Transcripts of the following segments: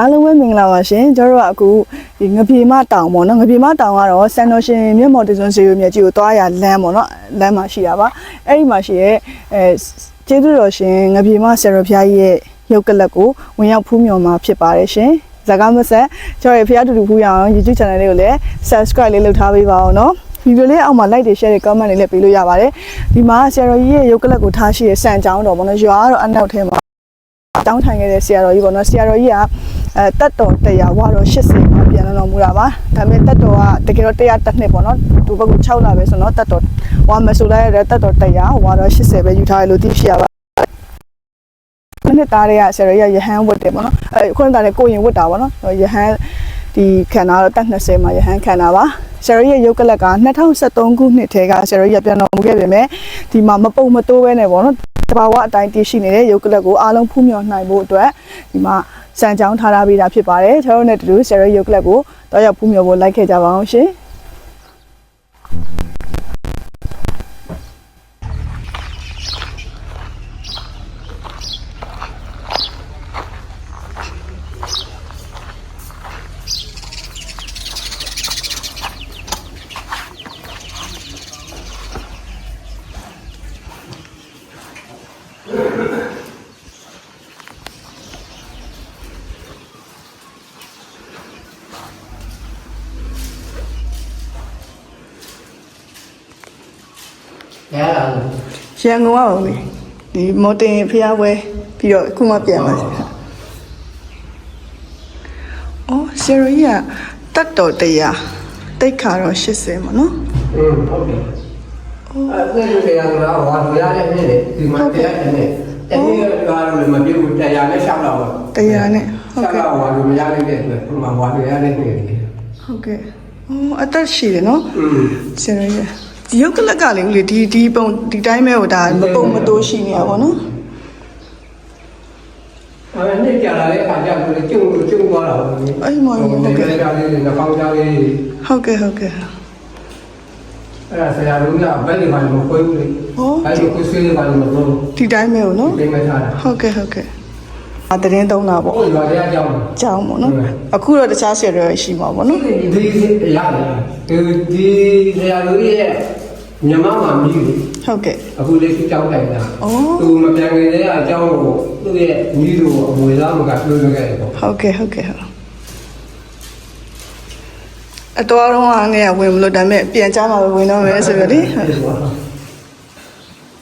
အားလုံးပဲမင်္ဂလာပါရှင်ကျွန်တော်တို့ကအခုဒီငပြေမတောင်ပေါ့နော်ငပြေမတောင်ကတော့စံတော်ရှင်မြတ်မော်တစွန်းစီရိုမြတ်ကြီးကိုသွားရလမ်းပေါ့နော်လမ်းမှာရှိတာပါအဲ့ဒီမှာရှိရဲ့အဲကျေးဇူးတော်ရှင်ငပြေမဆရာတော်ဘုရားကြီးရဲ့ရုပ်ကလပ်ကိုဝင်ရောက်ဖူးမြော်မှာဖြစ်ပါတယ်ရှင်ဇာကမဆက်ကျွန်တော်ရဲ့ဖရားတူတူဖူးရအောင် YouTube channel လေးကိုလည်း subscribe လေးလုပ်ထားပေးပါအောင်နော်ဗီဒီယိုလေးအောက်မှာ like တွေ share တွေ comment တွေလည်းပေးလို့ရပါတယ်ဒီမှာဆရာတော်ကြီးရဲ့ရုပ်ကလပ်ကိုထားရှိရဲ့စံကြောင်းတော်ပေါ့နော်ရွာကတော့အနောက်ထဲမှာတောင်းထိုင်ခဲ့တဲ့ဆရာတော်ကြီးပေါ့နော်ဆရာတော်ကြီးက အဲတက်တော်100ဝါတော့80မှာပြန်လာတော်မူတာပါဒါပေမဲ့တက်တော်ကတကယ်တော့100တက်နှစ်ပေါ့နော်ဒီဘက်က6လာပဲဆိုတော့တက်တော်ဝါမဆိုလိုက်ရတဲ့တက်တော်100ဝါတော့80ပဲယူထားရလို့သိရှိရပါမနစ်သားတွေကဆရာတော်ကြီးကယဟန်ဝတ်တယ်ပေါ့နော်အဲခုနကလည်းကိုရင်ဝတ်တာပေါ့နော်ယဟန်ဒီခန္ဓာတော့တက်20မှာယဟန်ခန္ဓာပါဆရာတော်ကြီးရဲ့ရုပ်ကလက်က2023ခုနှစ်ထဲကဆရာတော်ကြီးကပြန်တော်မူခဲ့ပေမဲ့ဒီမှာမပုံမတိုးပဲနဲ့ပေါ့နော်တဘာဝအတိုင်းတည်ရှိနေတဲ့ရုပ်ကလပ်ကိုအားလုံးဖူးမြော်နိုင်ဖို့အတွက်ဒီမှာ စံကြောင်းထားထားပေးတာဖြစ်ပါတယ်ကျွန်တော်တို့နဲ့တူတူဆရာရုပ်ကလပ်ကိုတော့ရောက်ဖူးမြော်ဖို့လိုက်ခဲ့ကြပါအောင်ရှင် ရလာလို့ ရန်ကုန်အောင်လေဒီမော်တင်ဖျားပွဲပြီးတော့အခုမှပြန်လာတယ်အော်ဆရာကြီးကတတ်တော်တရားတိတ်ခါတော့80မှာနော် อืมဟုတ်တယ်အဲ့ဒါကိုရလာဟောလူရတဲ့နေ့လေဒီမှာတရားတဲ့နေ့တနေ့ကတော့လည်းမပြုတ်တရားနဲ့ရှောက်တော့ တရားနဲ့ဟုတ်ကဲ့ ရှောက်တော့ဟောလူမရတဲ့အတွက်ဒီမှာဟောလူရတဲ့နေ့လေ ဟုတ်ကဲ့အော်အသက်ရှိတယ်နော် อืม ဆရာကြီး ဒီရုပ်ကလက်ကလေဦးလေဒီဒီပုံဒီတိုင်းပဲဟိုဒါမပုံမတိုးရှိနေရပါတော့အဲ့နေ့ကြာလာတဲ့အခါကျတော့ကျုံကျုံသွားတာဟုတ်ကဲ့ကြာလေးနဲ့ကောင်းကြလေးဟုတ်ကဲ့ဟုတ်ကဲ့အဲ့ဒါဆရာတို့ကဘယ်ဒီမှာမခွဲဘူးလေဟောအဲ့ဒီကိုဆွေးနေပါလို့မလို့ဒီတိုင်းပဲဟိုနော်ပြင်မထားတာဟုတ်ကဲ့ဟုတ်ကဲ့အတရင်သုံးတာပေါ့ဟိုရွာတရားကြောင်းကြောင်းပေါ့နော်အခုတော့တခြားဆရာတွေရှိမှာပေါ့နော်ဒီဒီရတယ်ဒီဆရာတို့ရဲ့ မြမမှာမြည်ဟုတ်ကဲ့အခုလေးသူကြောင်းတိုင်တာအော်သူမပြန်ခင်လေးအကြောင်းကိုသူ့ရဲ့မြည်တို့အမွေသားမကပြောခဲ့တယ်ပေါ့ဟုတ်ကဲ့ဟုတ်ကဲ့ဟုတ်အတော်တော့အနေနဲ့ဝင်မလို့ဒါပေမဲ့ပြန်ကြမှာပဲဝင်တော့မယ်ဆိုပြီးလေ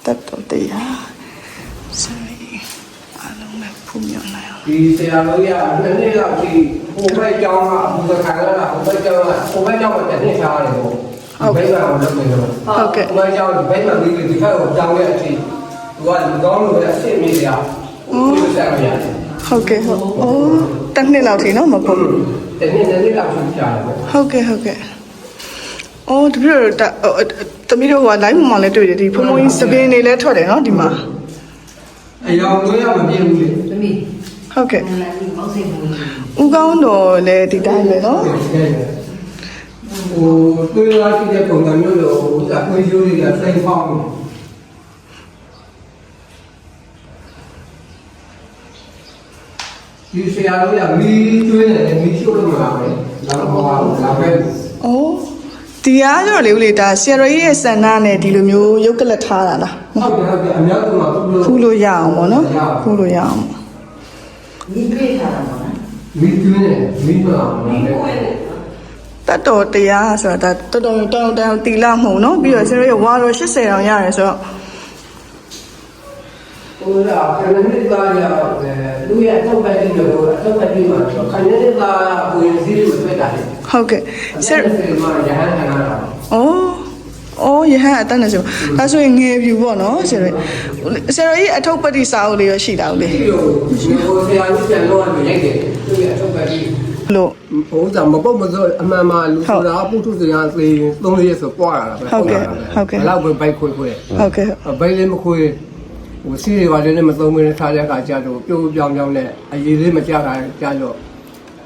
တတ်တော့တရားဆိုရင်အလုံးမဲ့ဖူးမြော်နိုင်အောင်ဒီဆရာတို့ရနှစ်နှစ်လောက်ရှိဟိုဘက်ကြောင်းကဘုရားခံရတာဟိုဘက်ကြောင်းကဟိုဘက်ကြောင်းကတစ်နှစ်ရှားတယ်ပေါ့ ဘယ်မှာလုပ်နေတော့ဟိုဘက်ကြောင်းဘယ်မှာဒီဒီဖက်ကိုကြောင်းတဲ့အချိန်သူကဒီကောင်းလို့အစ်စ်မြေရဟိုဆက်ရတယ်ဟုတ်ကဲ့ဟုတ်အိုးတစ်နှစ်လောက်ထိနော်မပုံတနေ့နေ့လောက်ရှိကြတယ်ပေါ့ဟုတ်ကဲ့ဟုတ်ကဲ့အော်တပည့်တော်တာအော်တမီးတို့က live မှာလည်းတွေ့တယ်ဒီဖုန်းဖုန်းကြီးစပင်းနေလဲထွက်တယ်နော်ဒီမှာအယောင်တော့မပြည့်ဘူးလေသမီးဟုတ်ကဲ့နာလာပြီးမောက်စိတ်ဘူးဦးကောင်းတော်လည်းဒီတိုင်းပဲနော် ဟိုတွေးလာကြည့်တဲ့ပုံစံမျိုးလို့ဟိုအကွေးရိုးတွေကစိတ်ပေါင်းဒီဆရာတို့ကမီးကျွေးတယ်မီးရှို့လို့မလာဘူး။ဒါတော့ဟောလာပဲအော်ဒီအားကြောင့်လေဦးလေဒါဆရာတော်ကြီးရဲ့စန္ဒနဲ့ဒီလိုမျိုးရုပ်ကလတ်ထားတာလား။ဟုတ်တယ်ဟုတ်တယ်အများဆုံးကသူ့လိုဖူးလို့ရအောင်ပေါ့နော်ဖူးလို့ရအောင်ဒီပြေးထားတာပေါ့နော်မီးကျွေးတယ်မီးမလာဘူး တတ်တော်တရားဆိုတာဒါတော်တော်တောင်းတောင်းတီလာမှုံနော်ပြီးတော့ဆရာတော်ရဲ့ဝါတော်80တောင်ရတယ်ဆိုတော့။ဟိုကခဏနေသားရတော့လူရဲ့အထုတ်ပဲကြည့်လို့အထုတ်ပဲကြည့်မှာခဏနေသားကိုရင်စီးလို့တွေ့တာလေ။ဟုတ်ကဲ့ဆဆရာရာကမှရဟန်းခံရတာ။အော်အော်ယဟန်အတန်းနေဆိုဒါဆိုရင်ငယ်ပြူပေါ့နော်ဆရာတော်။ဆရာတော်ကြီးအထုပ်ပတိစာအုပ်လေးရရှိတာဦးလေဒီလိုမျိုးဆရာကြီးပြန်တော့ရိုက်တယ်သူရဲ့အထုတ်ပဲကြည့်။ လို့ဘုံသာမပုတ်မစိုးအမှန်မှလူဆိုတာပုထုစရာသေးသုံးရက်ဆိုပွားလာတာပဲဘယ်တော့ပဲဘိုက်ခွေခွေဟုတ်ကဲ့ဘိုက်လေးမခွေဟိုစီးတွေပါလေးနဲ့မသုံးမင်းထားတဲ့အခါကျတော့ပြိုးပြောင်းပြောင်းနဲ့အရေးလေးမကြတာကြတော့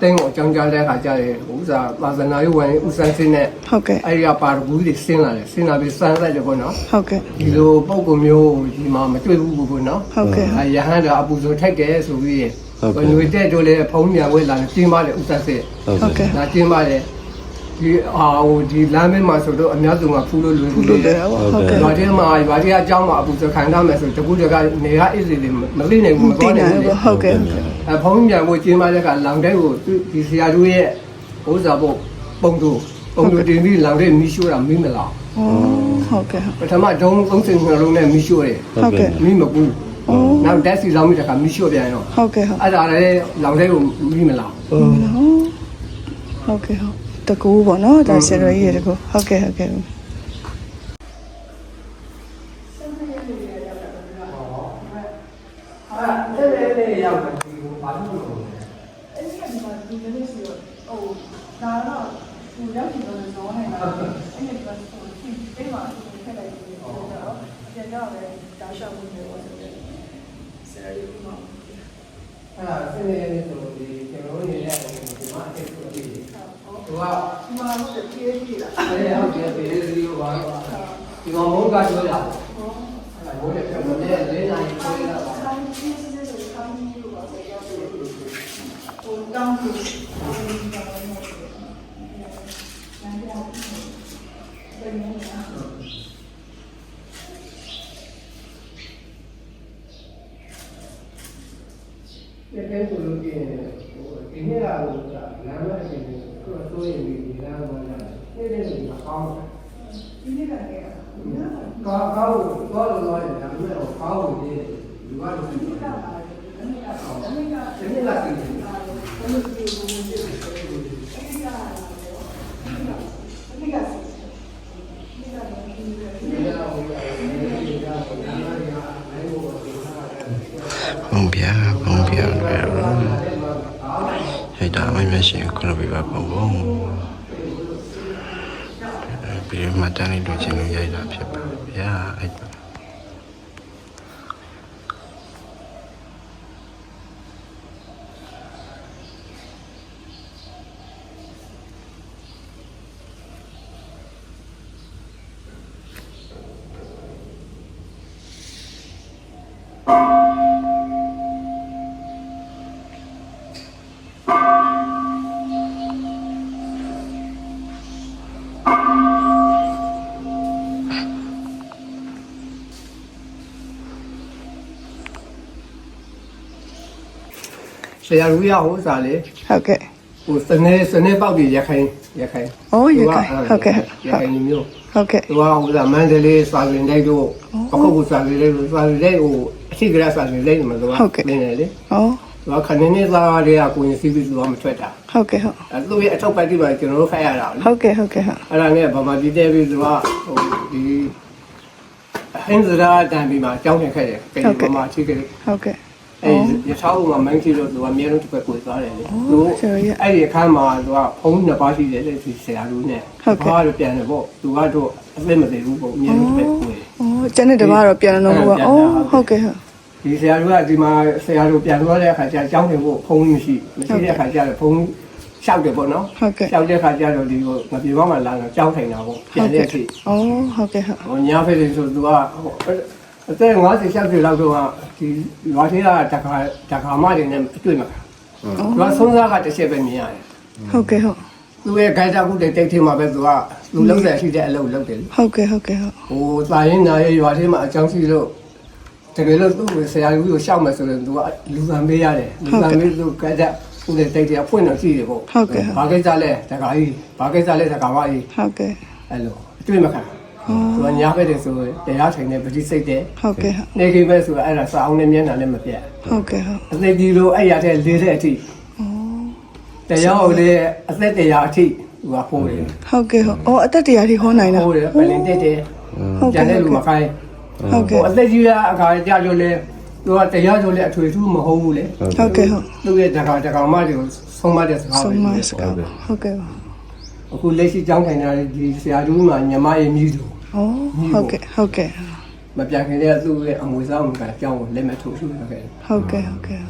တတင်းကိုအကြောင်းကြားတဲ့အခါကျရင်ဥစားပါဇနာရေးဝင်ဥဆိုင်စင်းနဲ့ဟုတ်ကဲ့အဲ့ဒီကပါရဂူတွေဆင်းလာတယ်ဆင်းလာပြီးစမ်းလိုက်တယ်ပေါ့နော်ဟုတ်ကဲ့ဒီလိုပုံကုမျိုးဒီမှာမတွေ့ဘူးပေါ့နော်ဟုတ်ကဲ့အဲရဟန်းကအပူဆိုထိုက်တယ်ဆိုပြီး ဟုတ်ကဲ့လူတက်တို့လည်းဖုံးမြဝဲလာကျင်းပါလေဥသဆက်ဟုတ်ကဲ့ဒါကျင်းပါလေဒီအာဟိုဒီလမ်းမမှာဆိုတော့အများစုကဖူးလို့လွယ်ကူလို့တယ်ဟုတ်ကဲ့ဘာတိမှာဘာတိအကြောင်းမှာအပူစခံရမယ်ဆိုတကူတကနေရအစ်စီလေးမသိနိုင်ဘူးမတော်နိုင်ဘူးဟုတ်ကဲ့အဖုံးမြန်ကိုကျင်းပါတဲ့ကလောင်တဲ့ကိုဒီဆရာတို့ရဲ့ဥစ္စာပေါ့ပုံတို့ပုံတို့တင်ပြီးလောင်တဲ့မီးရှို့တာမင်းမလားဟုတ်ကဲ့ပထမဒုံး30ငါလုံးနဲ့မီးရှို့တယ်ဟုတ်ကဲ့မီးမကူဘူး နောက်တက်စီလောင်ပြီးတခါမီးရှို့ပြန်ရောဟုတ်ကဲ့ဟုတ်အဲ့ဒါလည်းလောင်တဲ့ကိုမီးမလားဟုတ်ကဲ့ဟုတ်တကူပေါ့နော်ဒါဆရာကြီးရတကူဟုတ်ကဲ့ဟုတ်ကဲ့အဲ့ဒါလည်းလည်းရောက်တယ်ဒီဘာလို့လဲအဲ့ဒီကဒီမှာဒီနေ့စီဟိုဒါတော့ သူရောက်ချင်တော့ဇောင်းနေတာအဲ့ဒီကဆိုဒီအိမ်မှာဒီထက်လိုက်ပြီးတော့ပြန်တော့လည်းဒါရှောက်မှုတွေပေါ့ဆိုတော့ဆရာကြီးကမှအဲ့ဒါစနေနေ့ဆိုဒီကျွန်တော်တို့နေတဲ့ဒီမှာအစ်ကိုဒီသူကဒီမှာတော့ပြေးပြေးလာအဲ့ဒါဟုတ်တယ်ဒီလေးကိုပါဒီမှာမုန်းကပြောတာအဲ့ဒါဘိုးရဲ့ပြောတယ်လေးနိုင်ပြောတာပါဟိုတောင်းလို့ ဒီကဲဆိုလို့ဒီဒီနေ့ကဟိုကလမ်းမအချင်းကိုဆိုရင်ဒီလမ်းမှာ နေနေနေကောင်းတယ်ဒီနေ့ကလည်းကောင်းကောင်းတော့တော့တော့လည်းဒါပေမဲ့ကောင်းလို့ဒီလူကတော့ဒီကဒီနေ့လာတယ်ဘုံပြဘုံပြပဲဟဲ့ဒါမမရှင်ခုနပြပါဘုံဘုံ ပြီးမှတန်းလေးတို့ချင်းလို့ရိုက်တာဖြစ်ပါဗျာအဲ့ ဆရာလူရဟိုစားလေဟုတ်ကဲ့ဟိုစနေစနေပေါက်ပြီးရခိုင်ရခိုင်ဩရခိုင်ဟုတ်ကဲ့ရခိုင်မျိုးဟုတ်ကဲ့သူကဟိုကမန္တလေးစာရင်တိုက်တို့ပခုတ်ကူစာရင်တိုက်တို့စာရင်တိုက်ဟိုအရှိကရစာရင်တိုက်မှာသူကနေနေလေဩသူကခဏနေသားတွေကကိုရင်စီးပြီးသူကမထွက်တာဟုတ်ကဲ့ဟုတ်အဲသူရဲ့အထောက်ပတ်တိပါကျွန်တော်တို့ခိုက်ရတာလေဟုတ်ကဲ့ဟုတ်ကဲ့ဟုတ်အဲ့ဒါနဲ့ဗမာပြည်တဲ့ပြီးသူကဟိုဒီဟင်းစရာတန်ပြီးမှကြောင်းနေခဲ့တယ်ပြင်ဗမာချိကလေးဟုတ်ကဲ့ အဲရထားဦးမှာမန်းချီလို့သူကအများဆုံးတစ်ပတ်ကိုသွားတယ်လေအော်သူဆရာကြီးအဲ့ဒီအခန်းမှာသူကဖုန်းနှစ်ပါးရှိတယ်လေဒီဆရာလူနဲ့ဟုတ်ကဲ့ဘာလို့ပြန်တယ်ပေါ့သူကတော့အသက်မသေးဘူးပေါ့အများဆုံးတစ်ပတ်ကိုဩကျန်တဲ့တပါးတော့ပြန်လို့ပေါ့ဩဟုတ်ကဲ့ဟုတ်ဒီဆရာလူကဒီမှာဆရာလူပြန်သွားတဲ့အခါကျကြောင်းတယ်ပေါ့ဖုန်းမရှိမရှိတဲ့အခါကျတော့ဖုန်းလျှောက်တယ်ပေါ့နော်ဟုတ်ကဲ့လျှောက်တဲ့အခါကျတော့ဒီကိုမပြေပေါင်းမှလာတော့ကြောင်းထိုင်တာပေါ့ပြန်တဲ့အထိဩဟုတ်ကဲ့ဟုတ်ဟိုညာဖက်တယ်ဆိုသူကဟို အသက်50 60လောက်တော့ဒီရွာသေးတာတခါတခါမှတွေနဲ့တွေ့မှာသူကဆုံးစားကတစ်ချက်ပဲမြင်ရတယ်ဟုတ်ကဲ့ဟုတ်သူရဲ့ခိုင်တာခုတဲ့တိတ်ထင်းမှာပဲသူကလူလုံးတယ်ရှိတဲ့အလုပ်လုပ်တယ်လေဟုတ်ကဲ့ဟုတ်ကဲ့ဟုတ်ဟိုသာရင်နာရဲ့ရွာထဲမှာအကြောင်းရှိလို့တကယ်လို့သူ့ကိုဆရာကြီးကိုရှောက်မယ်ဆိုရင်သူကလူကံပေးရတယ်လူကံပေးသူခိုင်တာခုတဲ့တိတ်တဲ့အဖွင့်တော့ရှိတယ်ပေါ့ဟုတ်ကဲ့ဟုတ်ဘာကိစ္စလဲတခါကြီးဘာကိစ္စလဲတခါမကြီးဟုတ်ကဲ့အဲ့လိုအတွေ့မခံ သူကညာဖက်တယ်ဆိုရင်တရားထိုင်တဲ့ပဋိစိတ်တဲ့ဟုတ်ကဲ့ဟုတ်နေကိပဲဆိုတော့အဲ့ဒါစာအောင်နဲ့မျက်နှာနဲ့မပြတ်ဟုတ်ကဲ့ဟုတ်အသက်ကြီးလို့အဲ့ရတဲ့လေးတဲ့အထိတရားဟုတ်လေအသက်တရားအထိသူကဟိုးတယ်ဟုတ်ကဲ့ဟုတ်ဩအသက်တရားထိဟောနိုင်တာဟိုးတယ်ပလင်တက်တယ်ဟုတ်ကျန်ကဲ့တဲ့ဟုလူတ်မကဲ့ခိုင်းဟုတ်ဟိုကဲ့အသက်ကြီးရအခါကြာလို့လေသူကတရားဆိုလေအထွေထူးမဟုတ်ဘူးလေဟုတ်ကဲ့ဟုတ်သူရဲ့တခါတခါမှဒီကိုဆုံးမတဲ့စကားဆုံးမပဲစကားဟုတ်ကဲ့ အခုလက်ရှိကြောင်းထိုင်တာဒီဆရာတူးမှာညီမရဲ့မြည်သူဩဟုတ်ကဲ့ဟုတ်ကဲ့မပြခင်တဲ့သူ့ရဲ့အမွေစားမှုကအကြောင်းကိုလက်မထုတ်ထုတ်ခဲ့တယ်ဟုတ်ကဲ့ဟုတ်ကဲ့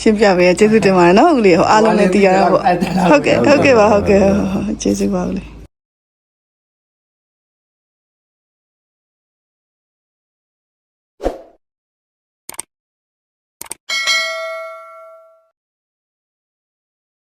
ရှင်းပြပေးရကျေးဇူးတင်ပါတယ်နော်ဦးလေးဟိုအားလုံးလည်းသိရတာပေါ့ဟုတ်ကဲ့ဟုတ်ကဲ့ပါဟုတ်ကဲ့ဟုတ်ဟုတ်ကျေးဇူးပါဦးလေး